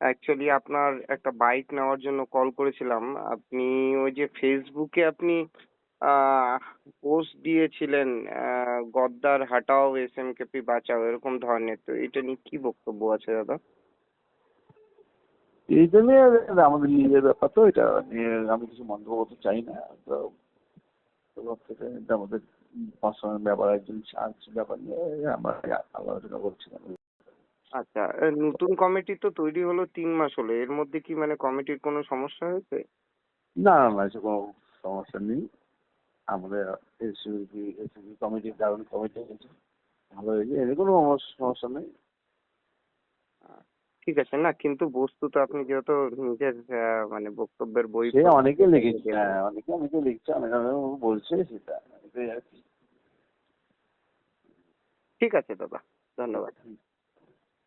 Actually আপনার একটা bike নেওয়ার জন্য কল করেছিলাম। আপনি ওই যে ফেসবুকে আপনি পোস্ট দিয়েছিলেন গদ্দার হাটাও এস এম কেপি বাঁচাও, এরকম ধরনের। তো এটা নিয়ে কি বক্তব্য আছে দাদা? এই জন্যে আমাদের নিজের ব্যাপার তো, এটা নিয়ে আমি কিছু মন্তব্য করতে চাই না। তো আমাদের পার্সোনাল ব্যাপার, একজন ব্যাপার নিয়ে আমরা আলোচনা করছিলাম। আচ্ছা নতুন কমিটি তো তৈরি হলো তিন মাস হলো এর মধ্যে কি মানে কমিটির কোনো সমস্যা হয়েছে? না না এসব কোনো সমস্যা নেই। আমাদের এসিবি এসিবি কমিটি দারুণ কমিটি হয়েছে ভালো হয়েছে এর কোনো সমস্যা নেই। ঠিক আছে। না কিন্তু বস্তুত আপনি যেহেতু নিজের আহ, মানে বক্তব্যের বই সে অনেকে লিখেছে হ্যাঁ অনেকে অনেকে লিখছে অনেকে অনেকে বলছে সেটা এটাই আর কি। ঠিক আছে দাদা। ধন্যবাদ।